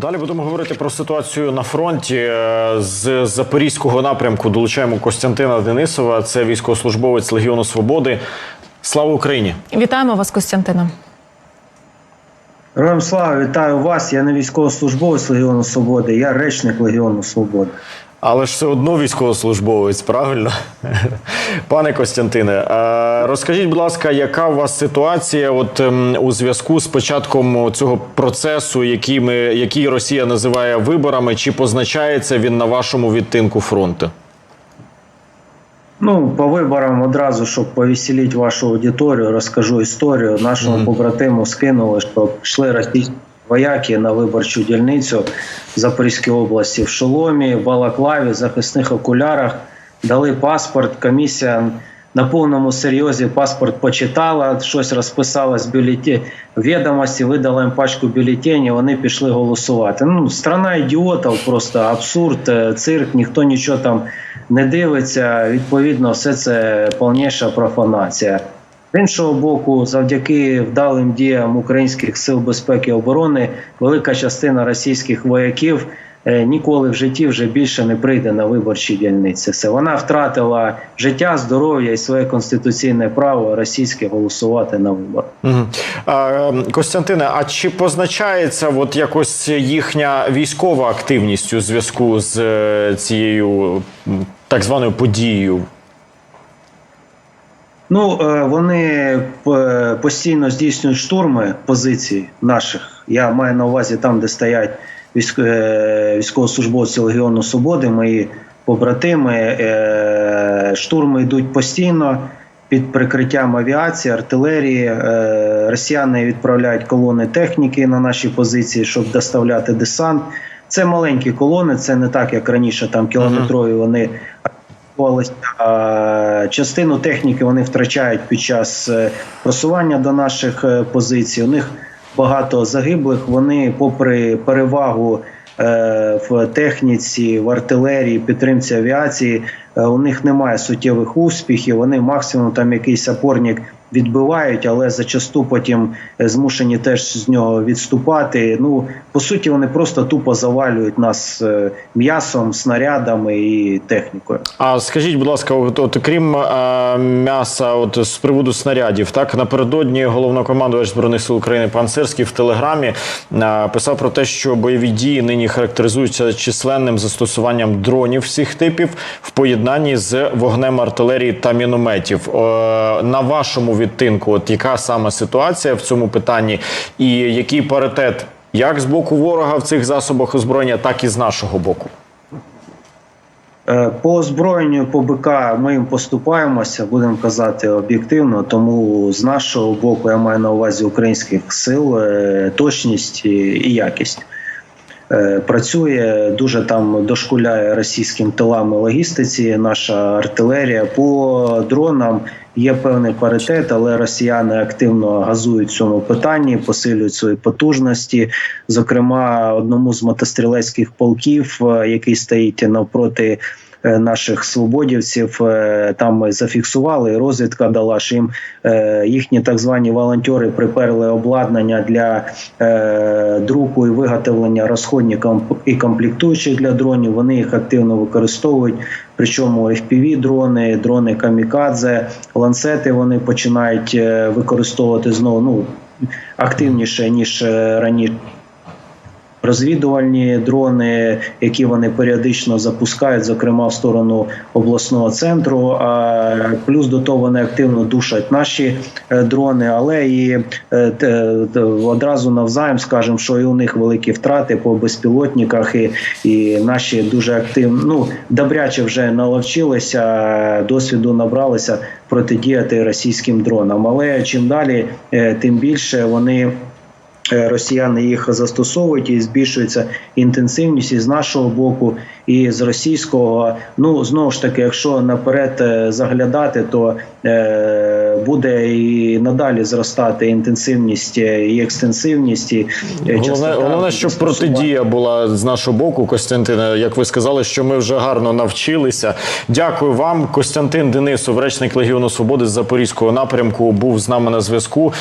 Далі будемо говорити про ситуацію на фронті Е, з запорізького напрямку. Долучаємо Костянтина Денисова. Це військовослужбовець Легіону Свободи. Слава Україні! Вітаємо вас, Костянтина. Героям слава, вітаю вас. Я не військовослужбовець Легіону Свободи, я речник Легіону Свободи. Але ж все одно військовослужбовець, правильно? Пане Костянтине, е, розкажіть, будь ласка, яка у вас ситуація от, ем, у зв'язку з початком цього процесу, який, ми, який Росія називає виборами, чи позначається він на вашому відтинку фронту? Ну, по виборам одразу, щоб повеселити вашу аудиторію, розкажу історію. Нашому Мгм. побратиму скинули, що пішли російські вояки на виборчу дільницю в Запорізькій області в шоломі, балаклаві, захисних окулярах, дали паспорт. Комісія на повному серйозі паспорт почитала, щось розписала з бюлеті відомості, видала їм пачку бюлетенів, вони пішли голосувати. Ну, страна ідіотів, просто абсурд, е, цирк, ніхто нічого там не дивиться. Відповідно, все це повніша профанація. З іншого боку, завдяки вдалим діям українських сил безпеки і оборони, велика частина російських вояків е, ніколи в житті вже більше не прийде на виборчі дільниці. Все вона втратила життя, здоров'я і своє конституційне право російське голосувати на. А, ем, Костянтине, а чи позначається от якось їхня військова активність у зв'язку з е, цією так званою подією? Ну е, вони е, постійно здійснюють штурми позицій наших. Я маю на увазі там, де стоять е, військовослужбовці Легіону Свободи, мої побратими. Штурми йдуть постійно під прикриттям авіації, артилерії. Росіяни відправляють колони техніки на наші позиції, щоб доставляти десант. Це маленькі колони, це не так, як раніше, там кілометрові вони А Частину техніки вони втрачають під час е, просування до наших е, позицій. У них багато загиблих. Вони, попри перевагу е, в техніці, в артилерії, підтримці авіації, у них немає суттєвих успіхів. Вони максимум там якийсь опорник відбивають, але зачасту потім е, змушені теж з нього відступати. Ну по суті, вони просто тупо завалюють нас е, м'ясом, снарядами і технікою. А скажіть, будь ласка, от, от крім е, м'яса, от з приводу снарядів, так напередодні головнокомандувач збройних сил України пан Сирський в телеграмі е, писав про те, що бойові дії нині характеризуються численним застосуванням дронів всіх типів в поєднанні з вогнем артилерії та мінометів. Е, на вашому відтинку, от яка саме ситуація в цьому питанні, і який паритет як з боку ворога в цих засобах озброєння, так і з нашого боку? Е, По озброєнню по БК ми їм поступаємося, будемо казати об'єктивно. Тому з нашого боку я маю на увазі українських сил, е, точність і і якість. Е, Працює дуже там дошкуляє російським тилам і логістиці. Наша артилерія по дронам є певний паритет, але росіяни активно газують цьому питанні, посилюють свої потужності. Зокрема, одному з мотострілецьких полків, е, який стоїть навпроти. Е, Наших свободівців е, там зафіксували. Розвідка дала що їм е, їхні так звані волонтери приперли обладнання для друку і виготовлення розходників і комплектуючих для дронів. Вони їх активно використовують. Причому fpv дрони, дрони камікадзе, ланцети вони починають використовувати знову ну активніше ніж раніше. Розвідувальні дрони, які вони періодично запускають, зокрема в сторону обласного центру. Плюс до того вони активно душать наші е, дрони, але і е, те- одразу навзаєм скажемо, що і у них великі втрати по безпілотниках, і, і наші дуже активно ну добряче вже наловчилися, досвіду набралися протидіяти російським дронам. Але чим далі, е, тим більше вони. Е, Росіяни їх застосовують і збільшується інтенсивність і з нашого боку, і з російського. Ну знову ж таки, якщо наперед е, заглядати, то е, буде і надалі зростати інтенсивність е, і екстенсивність. І Головне, головне, щоб протидія була з нашого боку, Костянтине. Як ви сказали, що ми вже гарно навчилися. Дякую вам, Костянтин Денисов, речник Легіону Свободи з Запорізького напрямку, був з нами на зв'язку.